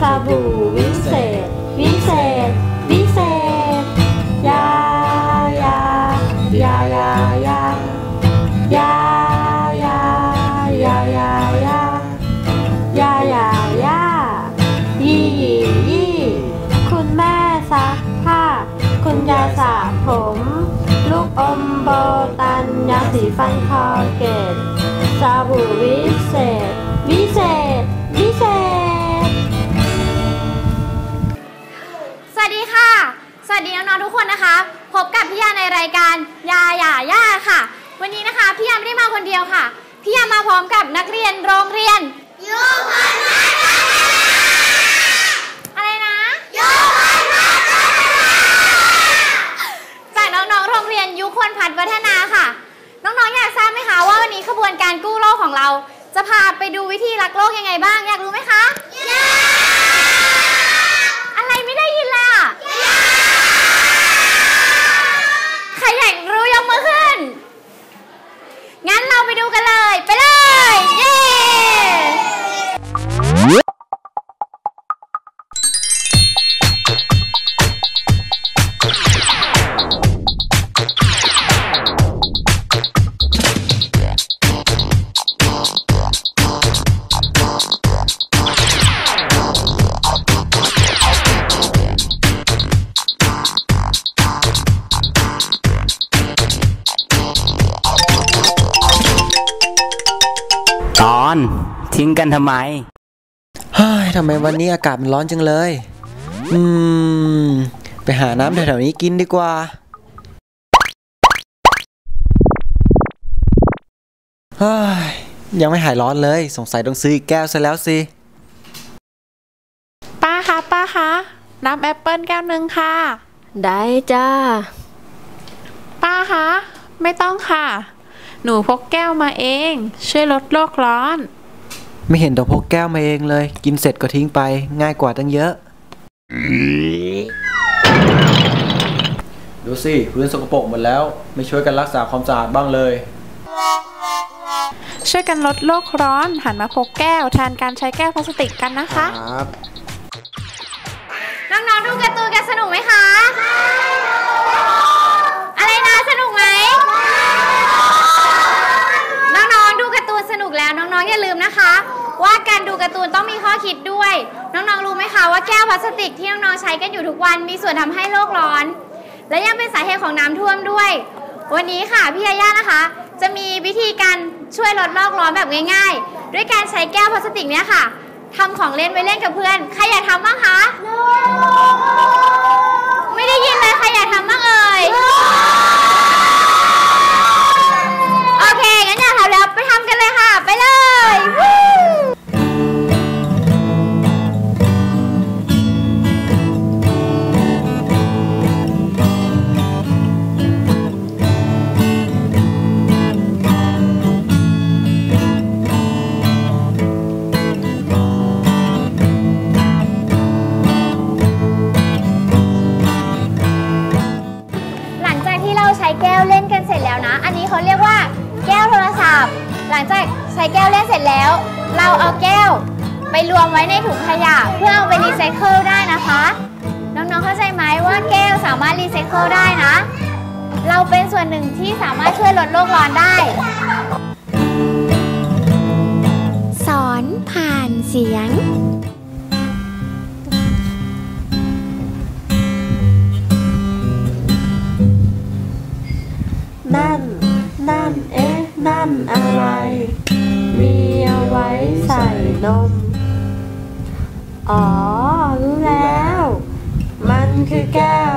สบู่วิเศษ วิเศษ วิเศษ ยายายายายายายายายายายายายายี่ยี่ยี่คุณแม่ซักผ้า คุณยายสระผม ลูกอมโบตันยาสีฟันคอเกตสบู่วิเศษ วิเศษ รายการยาหย่าย่าค่ะ วันนี้นะคะพี่ยาไม่ได้มาคนเดียวค่ะ พี่ยามาพร้อมกับนักเรียนโรงเรียนยุพันธ์อะไรนะยุพันธ์จากน้องๆโรงเรียนยุคนพัฒน์วัฒนาค่ะ น้องๆอยากทราบไหมคะว่าวันนี้ขบวนการกู้โลกของเรา จะพาไปดูวิธีรักโลกยังไงบ้างอยากรู้ไหมคะอย อนทิ้งกันทำไมเฮ้ยทำไมวันนี้อากาศมันร้อนจังเลย อืม ไปหาน้ำแถวๆนี้กินดีกว่า เฮ้ย ยังไม่หายร้อนเลย สงสัยต้องซื้ออีกแก้วซะแล้วสิ ป้าคะป้าคะน้ำแอปเปิลแก้วหนึ่งค่ะ ได้จ้า ป้าคะ ไม่ต้องค่ะ หนูพกแก้วมาเอง ช่วยลดโลกร้อน ไม่เห็นต้องพกแก้วมาเองเลย กินเสร็จก็ทิ้งไป ง่ายกว่าตั้งเยอะ ดูสิพื้นสกปรกหมดแล้ว ไม่ช่วยกันรักษาความสะอาดบ้างเลย ช่วยกันลดโลกร้อน หันมาพกแก้วแทนการใช้แก้วพลาสติกกันนะคะ ครับ น้องๆดูการ์ตูนกันสนุกไหมคะ อะไรนะสนุกไหม น้องๆดูการ์ตูนสนุก แล้วน้องๆอย่าลืมนะคะ ว่าการดูการ์ตูนต้องมีข้อคิดด้วย น้องๆรู้ไหมคะว่าแก้วพลาสติกที่น้องๆใช้กันอยู่ทุกวันมีส่วนทำให้โลกร้อน และยังเป็นสาเหตุของน้ำท่วมด้วย วันนี้ค่ะพี่ยาย่านะคะ จะมีวิธีการช่วยลดโลกร้อนแบบง่าย ๆ ด้วยการใช้แก้วพลาสติกเนี่ยค่ะทำของเล่นไว้เล่นกับเพื่อน ใครอยากทำบ้างคะ ช้แก้วเล่นกันเสร็จแล้วนะ อันนี้เขาเรียกว่าแก้วโทรศัพท์ หลังจากใช้แก้วเล่นเสร็จแล้ว เราเอาแก้วไปรวมไว้ในถุงขยะ เพื่อเอาไปรีไซเคิลได้นะคะ น้องๆเข้าใจไหมว่าแก้วสามารถรีไซเคิลได้นะ เราเป็นส่วนหนึ่งที่สามารถช่วยลดโลกร้อนได้ สอนผ่านเสียง นั่นเอ๊ะ นั่นอะไร มีเอาไว้ใส่นม อ๋อ รู้แล้ว มันคือแก้ว